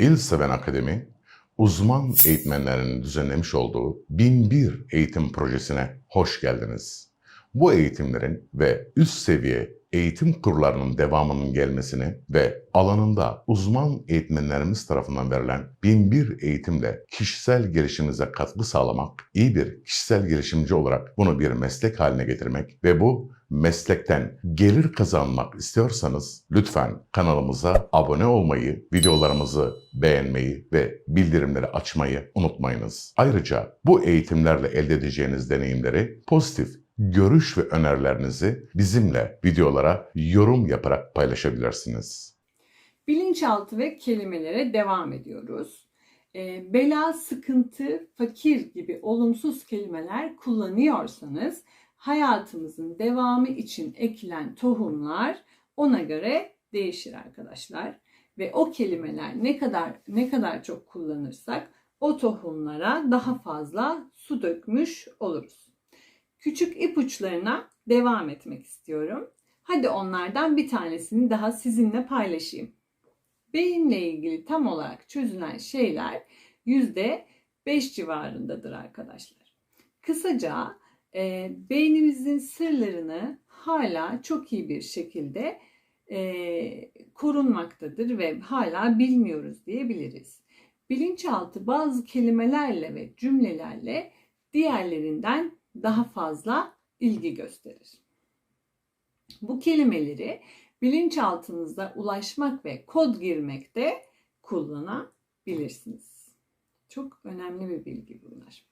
İl Seven Akademi, uzman eğitmenlerin düzenlemiş olduğu 1001 eğitim projesine hoş geldiniz. Bu eğitimlerin ve üst seviye eğitim kurlarının devamının gelmesini ve alanında uzman eğitmenlerimiz tarafından verilen 1001 eğitimle kişisel gelişiminize katkı sağlamak, iyi bir kişisel gelişimci olarak bunu bir meslek haline getirmek ve bu meslekten gelir kazanmak istiyorsanız lütfen kanalımıza abone olmayı, videolarımızı beğenmeyi ve bildirimleri açmayı unutmayınız. Ayrıca bu eğitimlerle elde edeceğiniz deneyimleri pozitif görüş ve önerilerinizi bizimle videolara yorum yaparak paylaşabilirsiniz. Bilinçaltı ve kelimelere devam ediyoruz. E, bela, sıkıntı, fakir gibi olumsuz kelimeler kullanıyorsanız hayatımızın devamı için ekilen tohumlar ona göre değişir arkadaşlar. Ve o kelimeler ne kadar ne kadar çok kullanırsak o tohumlara daha fazla su dökmüş oluruz. Küçük ipuçlarına devam etmek istiyorum. Hadi onlardan bir tanesini daha sizinle paylaşayım. Beyinle ilgili tam olarak çözülen şeyler yüzde 5 civarındadır arkadaşlar. Kısaca e, beynimizin sırlarını hala çok iyi bir şekilde e, korunmaktadır ve hala bilmiyoruz diyebiliriz. Bilinçaltı bazı kelimelerle ve cümlelerle diğerlerinden daha fazla ilgi gösterir. Bu kelimeleri bilinçaltınızda ulaşmak ve kod girmekte kullanabilirsiniz. Çok önemli bir bilgi bunlar.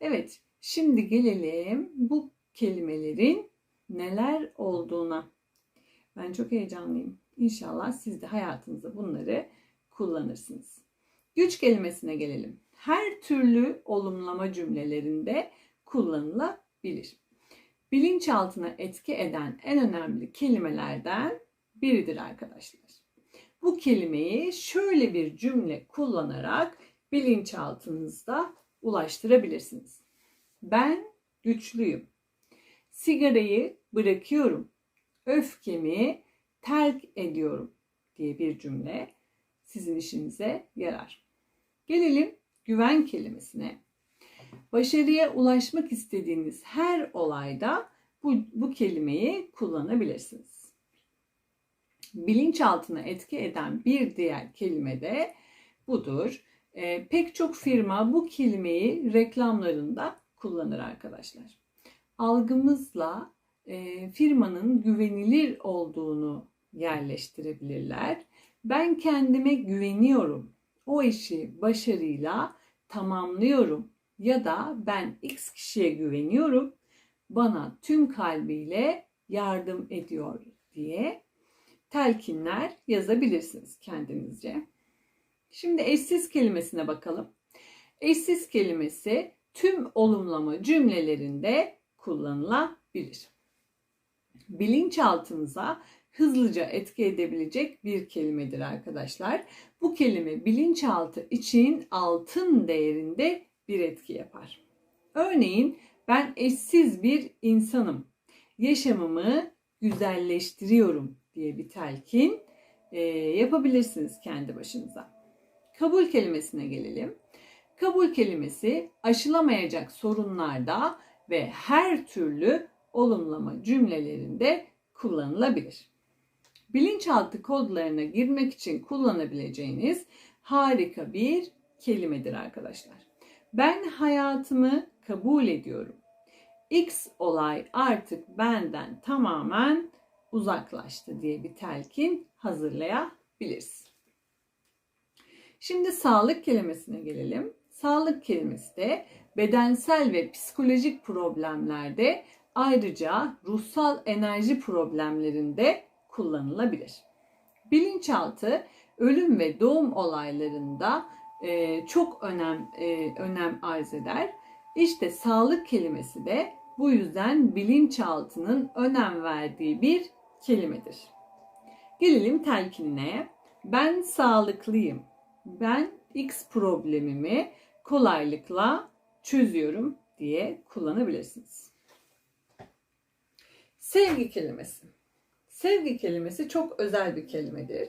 Evet, şimdi gelelim bu kelimelerin neler olduğuna. Ben çok heyecanlıyım. İnşallah siz de hayatınızda bunları kullanırsınız. Güç kelimesine gelelim. Her türlü olumlama cümlelerinde kullanılabilir. Bilinçaltına etki eden en önemli kelimelerden biridir arkadaşlar. Bu kelimeyi şöyle bir cümle kullanarak bilinçaltınızda ulaştırabilirsiniz. Ben güçlüyüm. Sigarayı bırakıyorum. Öfkemi terk ediyorum diye bir cümle sizin işinize yarar. Gelelim güven kelimesine. Başarıya ulaşmak istediğiniz her olayda bu, bu kelimeyi kullanabilirsiniz. Bilinçaltına etki eden bir diğer kelime de budur. E, pek çok firma bu kelimeyi reklamlarında kullanır arkadaşlar. Algımızla e, firmanın güvenilir olduğunu yerleştirebilirler. Ben kendime güveniyorum. O işi başarıyla tamamlıyorum ya da ben X kişiye güveniyorum. Bana tüm kalbiyle yardım ediyor diye telkinler yazabilirsiniz kendinizce. Şimdi eşsiz kelimesine bakalım. Eşsiz kelimesi tüm olumlama cümlelerinde kullanılabilir. Bilinçaltınıza hızlıca etki edebilecek bir kelimedir arkadaşlar. Bu kelime bilinçaltı için altın değerinde bir etki yapar. Örneğin ben eşsiz bir insanım. Yaşamımı güzelleştiriyorum diye bir telkin e, yapabilirsiniz kendi başınıza. Kabul kelimesine gelelim. Kabul kelimesi aşılamayacak sorunlarda ve her türlü olumlama cümlelerinde kullanılabilir. Bilinçaltı kodlarına girmek için kullanabileceğiniz harika bir kelimedir arkadaşlar. Ben hayatımı kabul ediyorum. X olay artık benden tamamen uzaklaştı diye bir telkin hazırlayabiliriz. Şimdi sağlık kelimesine gelelim. Sağlık kelimesi de bedensel ve psikolojik problemlerde ayrıca ruhsal enerji problemlerinde kullanılabilir. Bilinçaltı ölüm ve doğum olaylarında e, çok önem e, önem arz eder. İşte sağlık kelimesi de bu yüzden bilinçaltının önem verdiği bir kelimedir. Gelelim telkinine. Ben sağlıklıyım. Ben X problemimi kolaylıkla çözüyorum diye kullanabilirsiniz. Sevgi kelimesi. Sevgi kelimesi çok özel bir kelimedir.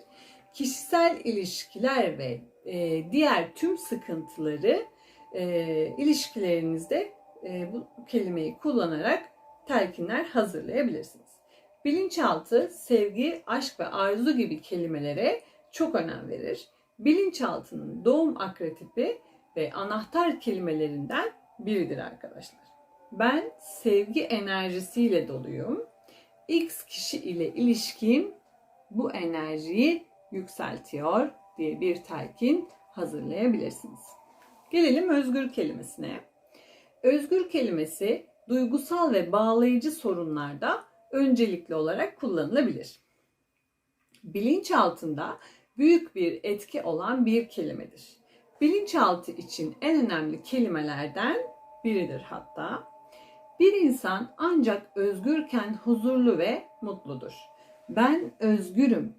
Kişisel ilişkiler ve e, diğer tüm sıkıntıları e, ilişkilerinizde e, bu kelimeyi kullanarak telkinler hazırlayabilirsiniz. Bilinçaltı, sevgi, aşk ve arzu gibi kelimelere çok önem verir. Bilinçaltının doğum akretipi ve anahtar kelimelerinden biridir arkadaşlar. Ben sevgi enerjisiyle doluyum. X kişi ile ilişkim bu enerjiyi yükseltiyor diye bir telkin hazırlayabilirsiniz. Gelelim özgür kelimesine. Özgür kelimesi duygusal ve bağlayıcı sorunlarda öncelikli olarak kullanılabilir. Bilinç altında büyük bir etki olan bir kelimedir. Bilinçaltı için en önemli kelimelerden biridir hatta. Bir insan ancak özgürken huzurlu ve mutludur. Ben özgürüm.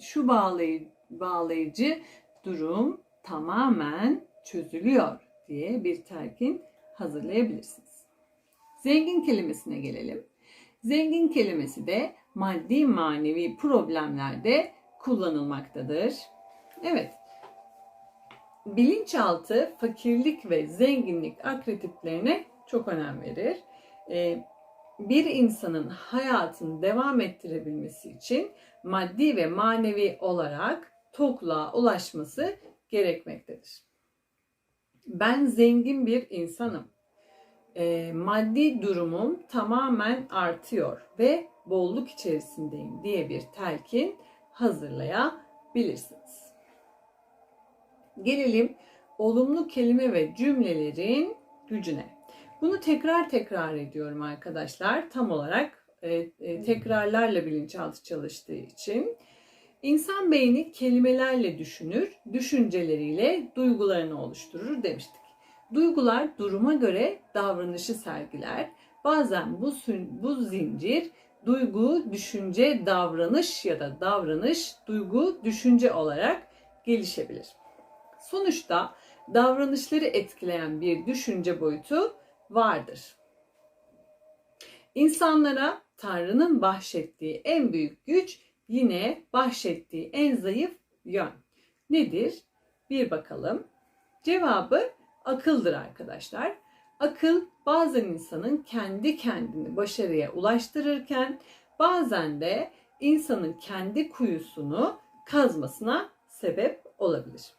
Şu bağlayıcı, bağlayıcı durum tamamen çözülüyor diye bir telkin hazırlayabilirsiniz. Zengin kelimesine gelelim. Zengin kelimesi de maddi manevi problemlerde kullanılmaktadır. Evet, bilinçaltı fakirlik ve zenginlik akretiplerine çok önem verir. Ee, bir insanın hayatını devam ettirebilmesi için maddi ve manevi olarak tokluğa ulaşması gerekmektedir. Ben zengin bir insanım. Ee, maddi durumum tamamen artıyor ve bolluk içerisindeyim diye bir telkin hazırlayabilirsiniz. Gelelim olumlu kelime ve cümlelerin gücüne. Bunu tekrar tekrar ediyorum arkadaşlar. Tam olarak e, e, tekrarlarla bilinçaltı çalıştığı için. İnsan beyni kelimelerle düşünür, düşünceleriyle duygularını oluşturur demiştik. Duygular duruma göre davranışı sergiler. Bazen bu, bu zincir duygu, düşünce, davranış ya da davranış, duygu, düşünce olarak gelişebilir. Sonuçta davranışları etkileyen bir düşünce boyutu vardır. İnsanlara Tanrı'nın bahşettiği en büyük güç yine bahşettiği en zayıf yön. Nedir? Bir bakalım. Cevabı akıldır arkadaşlar. Akıl bazen insanın kendi kendini başarıya ulaştırırken bazen de insanın kendi kuyusunu kazmasına sebep olabilir.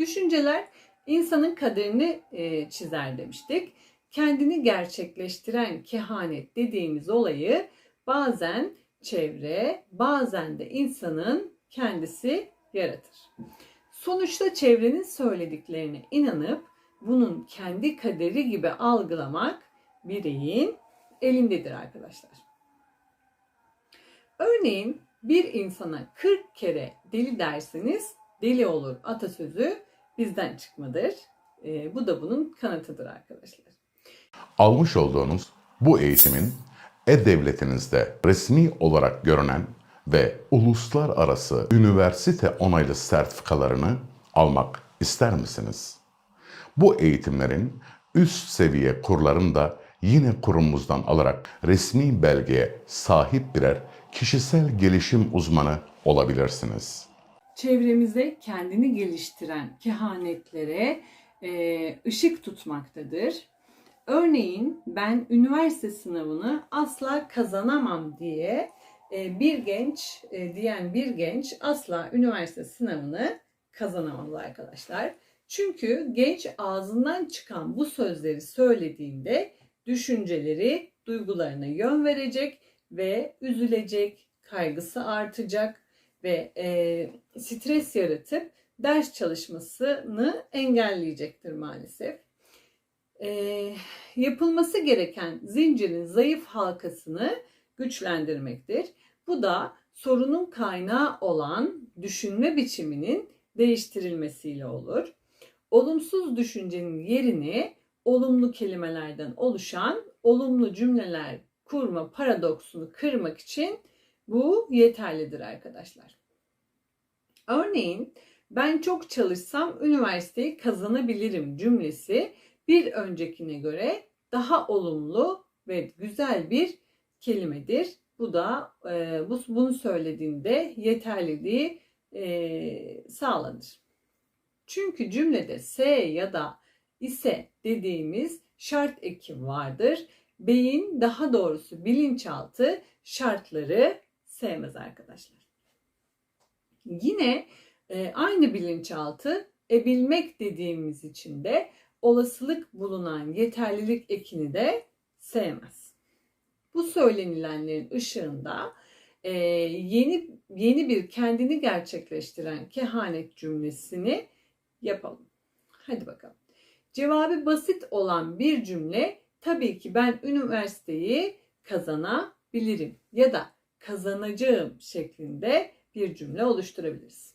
Düşünceler insanın kaderini e, çizer demiştik. Kendini gerçekleştiren kehanet dediğimiz olayı bazen çevre, bazen de insanın kendisi yaratır. Sonuçta çevrenin söylediklerine inanıp bunun kendi kaderi gibi algılamak bireyin elindedir arkadaşlar. Örneğin bir insana 40 kere deli derseniz deli olur atasözü bizden çıkmadır. E, bu da bunun kanıtıdır arkadaşlar. Almış olduğunuz bu eğitimin e-devletinizde resmi olarak görünen ve uluslararası üniversite onaylı sertifikalarını almak ister misiniz? Bu eğitimlerin üst seviye kurlarını da yine kurumumuzdan alarak resmi belgeye sahip birer kişisel gelişim uzmanı olabilirsiniz. Çevremize kendini geliştiren kehanetlere e, ışık tutmaktadır. Örneğin ben üniversite sınavını asla kazanamam diye e, bir genç e, diyen bir genç asla üniversite sınavını kazanamaz arkadaşlar. Çünkü genç ağzından çıkan bu sözleri söylediğinde düşünceleri, duygularına yön verecek ve üzülecek, kaygısı artacak ve e, stres yaratıp ders çalışmasını engelleyecektir maalesef. E, yapılması gereken zincirin zayıf halkasını güçlendirmektir. Bu da sorunun kaynağı olan düşünme biçiminin değiştirilmesiyle olur. Olumsuz düşüncenin yerini olumlu kelimelerden oluşan olumlu cümleler kurma paradoksunu kırmak için bu yeterlidir arkadaşlar. Örneğin ben çok çalışsam üniversiteyi kazanabilirim cümlesi bir öncekine göre daha olumlu ve güzel bir kelimedir. Bu da e, bu, bunu söylediğinde yeterliliği e, sağlanır. Çünkü cümlede S ya da ise dediğimiz şart eki vardır. Beyin daha doğrusu bilinçaltı şartları sevmez arkadaşlar. Yine e, aynı bilinçaltı ebilmek dediğimiz için de olasılık bulunan yeterlilik ekini de sevmez. Bu söylenilenlerin ışığında e, yeni yeni bir kendini gerçekleştiren kehanet cümlesini yapalım. Hadi bakalım. Cevabı basit olan bir cümle tabii ki ben üniversiteyi kazanabilirim ya da kazanacağım şeklinde bir cümle oluşturabiliriz.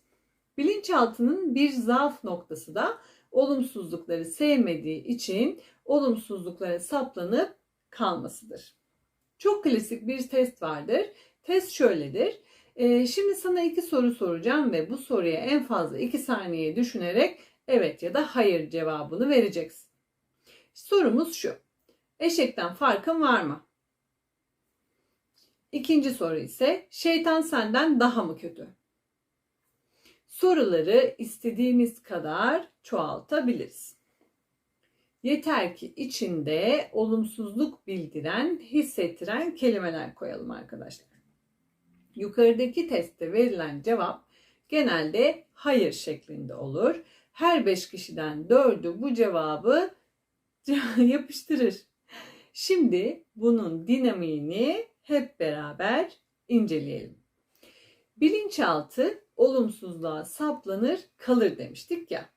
Bilinçaltının bir zaaf noktası da olumsuzlukları sevmediği için olumsuzluklara saplanıp kalmasıdır. Çok klasik bir test vardır. Test şöyledir. Ee, şimdi sana iki soru soracağım ve bu soruya en fazla iki saniye düşünerek evet ya da hayır cevabını vereceksin. Sorumuz şu. Eşekten farkın var mı? İkinci soru ise şeytan senden daha mı kötü? Soruları istediğimiz kadar çoğaltabiliriz. Yeter ki içinde olumsuzluk bildiren, hissettiren kelimeler koyalım arkadaşlar. Yukarıdaki testte verilen cevap genelde hayır şeklinde olur. Her 5 kişiden 4'ü bu cevabı yapıştırır. Şimdi bunun dinamiğini hep beraber inceleyelim. Bilinçaltı olumsuzluğa saplanır kalır demiştik ya.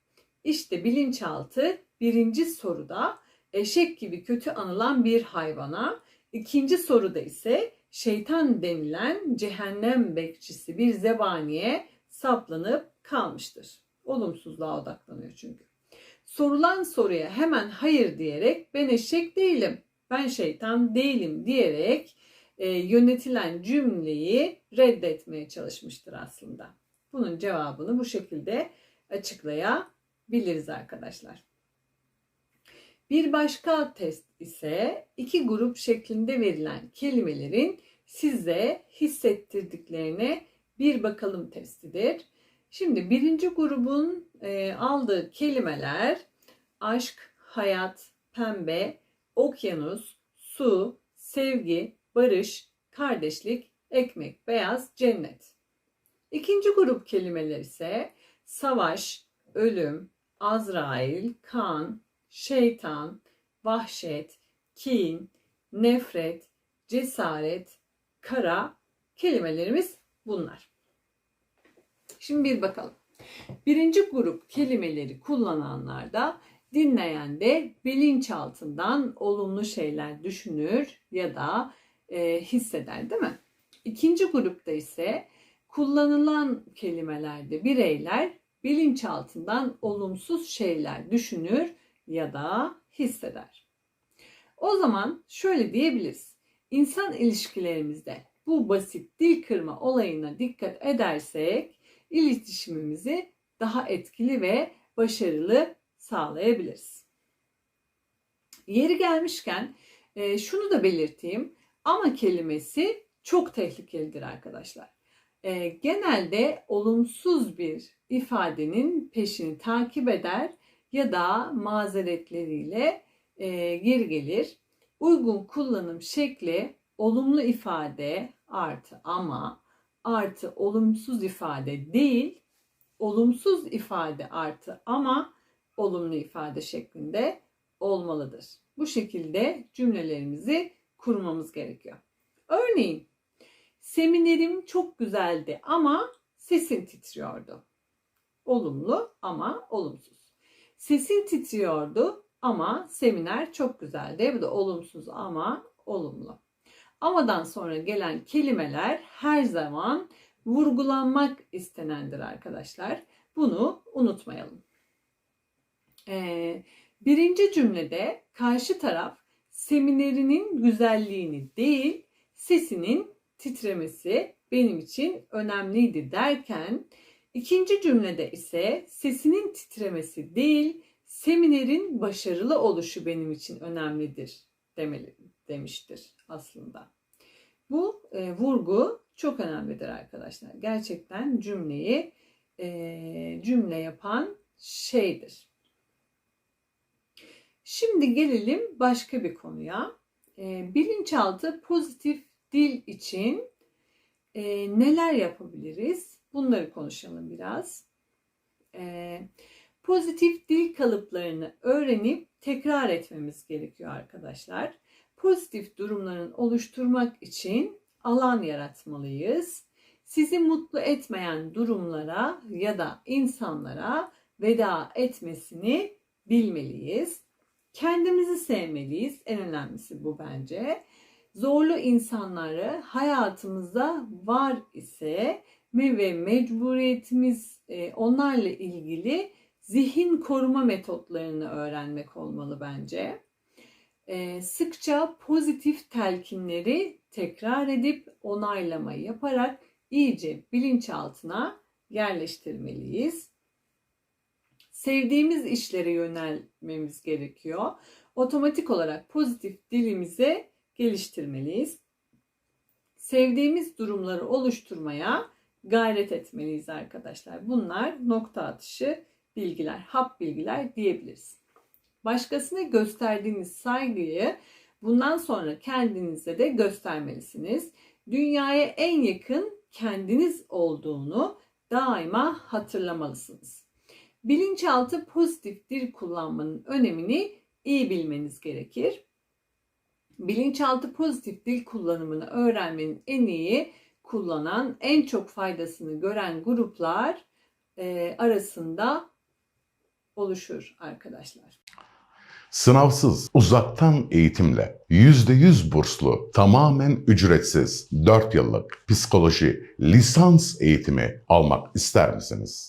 İşte bilinçaltı birinci soruda eşek gibi kötü anılan bir hayvana, ikinci soruda ise şeytan denilen cehennem bekçisi bir zebaniye saplanıp kalmıştır. Olumsuzluğa odaklanıyor çünkü. Sorulan soruya hemen hayır diyerek ben eşek değilim, ben şeytan değilim diyerek e, yönetilen cümleyi reddetmeye çalışmıştır aslında. Bunun cevabını bu şekilde açıklayabiliriz arkadaşlar. Bir başka test ise iki grup şeklinde verilen kelimelerin size hissettirdiklerine bir bakalım testidir. Şimdi birinci grubun e, aldığı kelimeler aşk, hayat, pembe, okyanus, su, sevgi, barış, kardeşlik, ekmek, beyaz, cennet. İkinci grup kelimeler ise savaş, ölüm, Azrail, kan, şeytan, vahşet, kin, nefret, cesaret, kara kelimelerimiz bunlar. Şimdi bir bakalım. Birinci grup kelimeleri kullananlarda dinleyen de bilinçaltından olumlu şeyler düşünür ya da e, hisseder değil mi? İkinci grupta ise kullanılan kelimelerde bireyler bilinçaltından olumsuz şeyler düşünür ya da hisseder. O zaman şöyle diyebiliriz. İnsan ilişkilerimizde bu basit dil kırma olayına dikkat edersek iletişimimizi daha etkili ve başarılı sağlayabiliriz. Yeri gelmişken e, şunu da belirteyim. Ama kelimesi çok tehlikelidir arkadaşlar. E, genelde olumsuz bir ifadenin peşini takip eder ya da mazeretleriyle e, geri gelir. Uygun kullanım şekli olumlu ifade artı ama artı olumsuz ifade değil, olumsuz ifade artı ama olumlu ifade şeklinde olmalıdır. Bu şekilde cümlelerimizi kurmamız gerekiyor. Örneğin seminerim çok güzeldi ama sesin titriyordu. Olumlu ama olumsuz. Sesin titriyordu ama seminer çok güzeldi. Bu da olumsuz ama olumlu. Amadan sonra gelen kelimeler her zaman vurgulanmak istenendir arkadaşlar. Bunu unutmayalım. Ee, birinci cümlede karşı taraf seminerinin güzelliğini değil, sesinin titremesi benim için önemliydi derken ikinci cümlede ise sesinin titremesi değil, seminerin başarılı oluşu benim için önemlidir demeli, demiştir aslında. Bu e, vurgu çok önemlidir arkadaşlar. Gerçekten cümleyi e, cümle yapan şeydir. Şimdi gelelim başka bir konuya. Ee, bilinçaltı pozitif dil için e, neler yapabiliriz? Bunları konuşalım biraz. Ee, pozitif dil kalıplarını öğrenip tekrar etmemiz gerekiyor arkadaşlar. Pozitif durumların oluşturmak için alan yaratmalıyız. Sizi mutlu etmeyen durumlara ya da insanlara veda etmesini bilmeliyiz. Kendimizi sevmeliyiz. En önemlisi bu bence. Zorlu insanları hayatımızda var ise ve mecburiyetimiz e, onlarla ilgili zihin koruma metotlarını öğrenmek olmalı bence. E, sıkça pozitif telkinleri tekrar edip onaylama yaparak iyice bilinçaltına yerleştirmeliyiz. Sevdiğimiz işlere yönelmemiz gerekiyor. Otomatik olarak pozitif dilimize geliştirmeliyiz. Sevdiğimiz durumları oluşturmaya gayret etmeliyiz arkadaşlar. Bunlar nokta atışı bilgiler, hap bilgiler diyebiliriz. Başkasına gösterdiğiniz saygıyı bundan sonra kendinize de göstermelisiniz. Dünyaya en yakın kendiniz olduğunu daima hatırlamalısınız. Bilinçaltı pozitif dil kullanmanın önemini iyi bilmeniz gerekir. Bilinçaltı pozitif dil kullanımını öğrenmenin en iyi kullanan, en çok faydasını gören gruplar e, arasında oluşur arkadaşlar. Sınavsız, uzaktan eğitimle, %100 burslu, tamamen ücretsiz 4 yıllık psikoloji lisans eğitimi almak ister misiniz?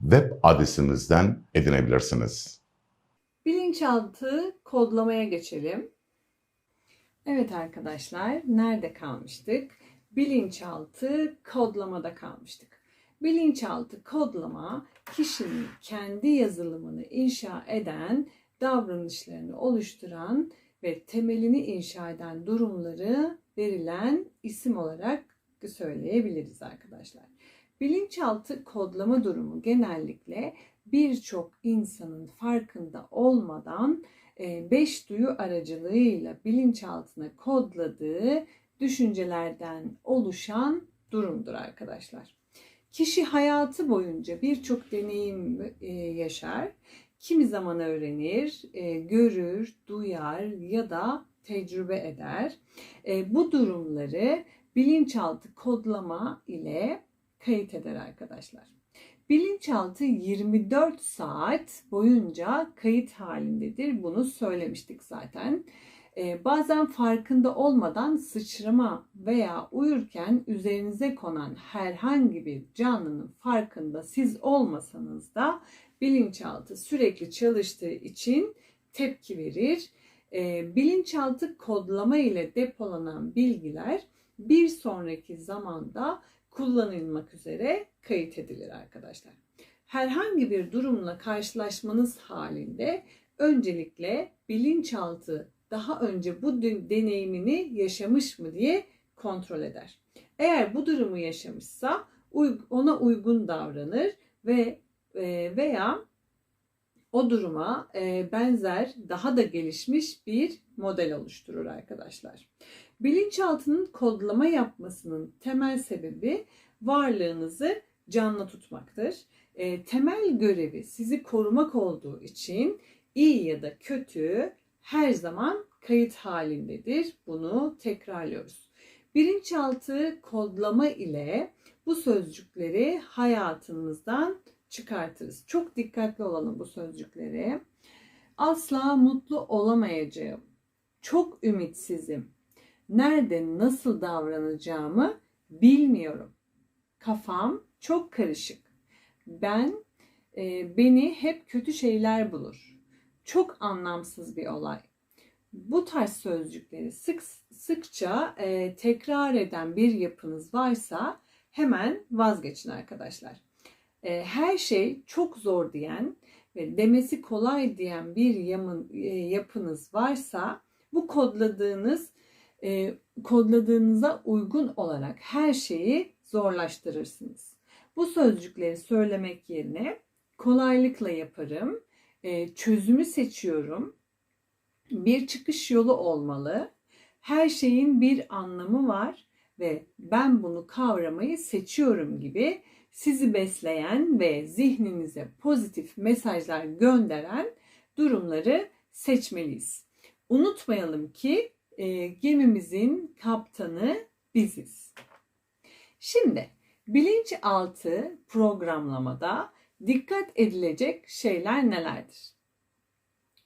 web adresimizden edinebilirsiniz. Bilinçaltı kodlamaya geçelim. Evet arkadaşlar, nerede kalmıştık? Bilinçaltı kodlamada kalmıştık. Bilinçaltı kodlama kişinin kendi yazılımını inşa eden, davranışlarını oluşturan ve temelini inşa eden durumları verilen isim olarak söyleyebiliriz arkadaşlar. Bilinçaltı kodlama durumu genellikle birçok insanın farkında olmadan e, beş duyu aracılığıyla bilinçaltına kodladığı düşüncelerden oluşan durumdur arkadaşlar. Kişi hayatı boyunca birçok deneyim e, yaşar. Kimi zaman öğrenir, e, görür, duyar ya da tecrübe eder. Bu durumları bilinçaltı kodlama ile kayıt eder arkadaşlar. Bilinçaltı 24 saat boyunca kayıt halindedir. Bunu söylemiştik zaten. Ee, bazen farkında olmadan sıçrama veya uyurken üzerinize konan herhangi bir canlının farkında siz olmasanız da bilinçaltı sürekli çalıştığı için tepki verir. Ee, bilinçaltı kodlama ile depolanan bilgiler bir sonraki zamanda kullanılmak üzere kayıt edilir arkadaşlar. Herhangi bir durumla karşılaşmanız halinde öncelikle bilinçaltı daha önce bu deneyimini yaşamış mı diye kontrol eder. Eğer bu durumu yaşamışsa ona uygun davranır ve e, veya o duruma e, benzer daha da gelişmiş bir model oluşturur arkadaşlar. Bilinçaltının kodlama yapmasının temel sebebi varlığınızı canlı tutmaktır. E, temel görevi sizi korumak olduğu için iyi ya da kötü her zaman kayıt halindedir. Bunu tekrarlıyoruz. Bilinçaltı kodlama ile bu sözcükleri hayatımızdan çıkartırız. Çok dikkatli olalım bu sözcükleri. Asla mutlu olamayacağım. Çok ümitsizim. Nerede nasıl davranacağımı bilmiyorum. Kafam çok karışık. Ben e, beni hep kötü şeyler bulur. Çok anlamsız bir olay. Bu tarz sözcükleri sık sıkça e, tekrar eden bir yapınız varsa hemen vazgeçin arkadaşlar. E, her şey çok zor diyen ve demesi kolay diyen bir yamın, e, yapınız varsa bu kodladığınız e, kodladığınıza uygun olarak her şeyi zorlaştırırsınız. Bu sözcükleri söylemek yerine kolaylıkla yaparım, e, çözümü seçiyorum, bir çıkış yolu olmalı, her şeyin bir anlamı var ve ben bunu kavramayı seçiyorum gibi sizi besleyen ve zihninize pozitif mesajlar gönderen durumları seçmeliyiz. Unutmayalım ki e, gemimizin kaptanı biziz. Şimdi bilinçaltı programlamada dikkat edilecek şeyler nelerdir?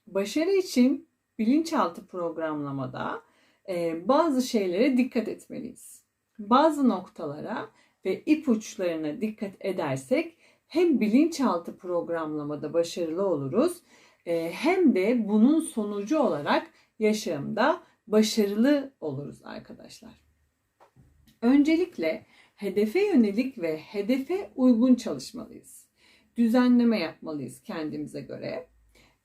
Başarı için bilinçaltı programlamada e, bazı şeylere dikkat etmeliyiz. Bazı noktalara ve ipuçlarına dikkat edersek hem bilinçaltı programlamada başarılı oluruz e, hem de bunun sonucu olarak yaşamda başarılı oluruz arkadaşlar. Öncelikle hedefe yönelik ve hedefe uygun çalışmalıyız. Düzenleme yapmalıyız kendimize göre.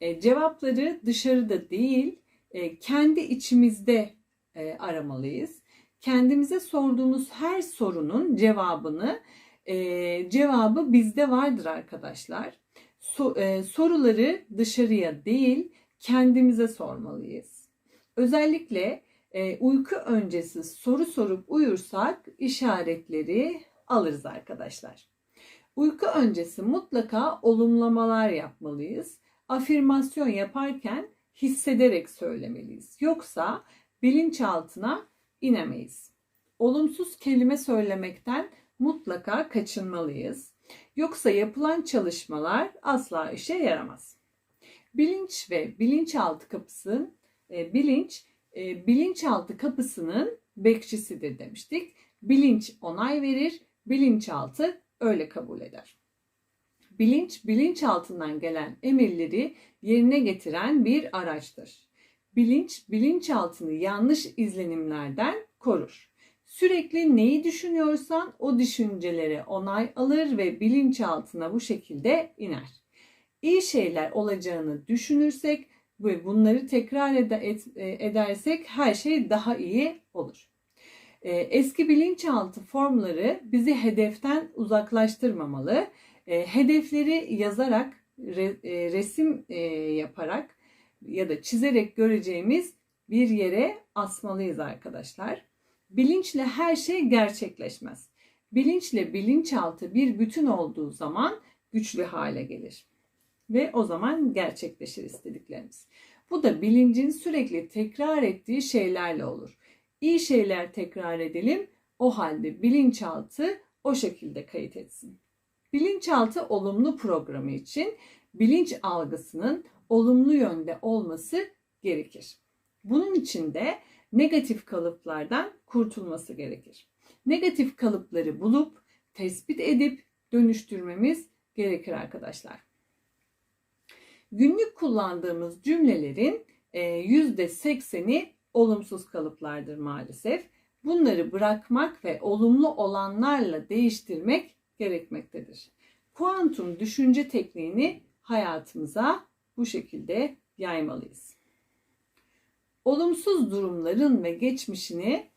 E, cevapları dışarıda değil, e, kendi içimizde e, aramalıyız. Kendimize sorduğumuz her sorunun cevabını, e, cevabı bizde vardır arkadaşlar. So, e, soruları dışarıya değil, kendimize sormalıyız. Özellikle e, uyku öncesi soru sorup uyursak işaretleri alırız arkadaşlar. Uyku öncesi mutlaka olumlamalar yapmalıyız. Afirmasyon yaparken hissederek söylemeliyiz. Yoksa bilinçaltına inemeyiz. Olumsuz kelime söylemekten mutlaka kaçınmalıyız. Yoksa yapılan çalışmalar asla işe yaramaz. Bilinç ve bilinçaltı kapısının e, bilinç e, bilinçaltı kapısının bekçisidir demiştik. Bilinç onay verir, bilinçaltı öyle kabul eder. Bilinç bilinçaltından gelen emirleri yerine getiren bir araçtır. Bilinç bilinçaltını yanlış izlenimlerden korur. Sürekli neyi düşünüyorsan o düşüncelere onay alır ve bilinçaltına bu şekilde iner. İyi şeyler olacağını düşünürsek ve bunları tekrar edersek her şey daha iyi olur. Eski bilinçaltı formları bizi hedeften uzaklaştırmamalı. Hedefleri yazarak, resim yaparak ya da çizerek göreceğimiz bir yere asmalıyız arkadaşlar. Bilinçle her şey gerçekleşmez. Bilinçle bilinçaltı bir bütün olduğu zaman güçlü hale gelir. Ve o zaman gerçekleşir istediklerimiz. Bu da bilincin sürekli tekrar ettiği şeylerle olur. İyi şeyler tekrar edelim. O halde bilinçaltı o şekilde kayıt etsin. Bilinçaltı olumlu programı için bilinç algısının olumlu yönde olması gerekir. Bunun için de negatif kalıplardan kurtulması gerekir. Negatif kalıpları bulup tespit edip dönüştürmemiz gerekir arkadaşlar. Günlük kullandığımız cümlelerin %80'i olumsuz kalıplardır maalesef. Bunları bırakmak ve olumlu olanlarla değiştirmek gerekmektedir. Kuantum düşünce tekniğini hayatımıza bu şekilde yaymalıyız. Olumsuz durumların ve geçmişini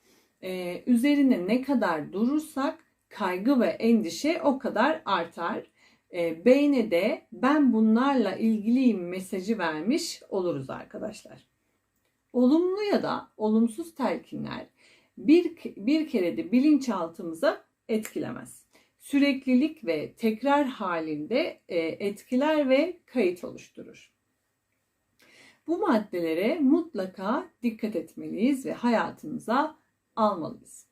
e, üzerine ne kadar durursak kaygı ve endişe o kadar artar. E, beyne de ben bunlarla ilgiliyim mesajı vermiş oluruz arkadaşlar. Olumlu ya da olumsuz telkinler bir, bir kere de bilinçaltımıza etkilemez. Süreklilik ve tekrar halinde e, etkiler ve kayıt oluşturur. Bu maddelere mutlaka dikkat etmeliyiz ve hayatımıza almalıyız.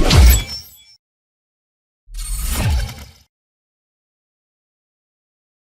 Yeah.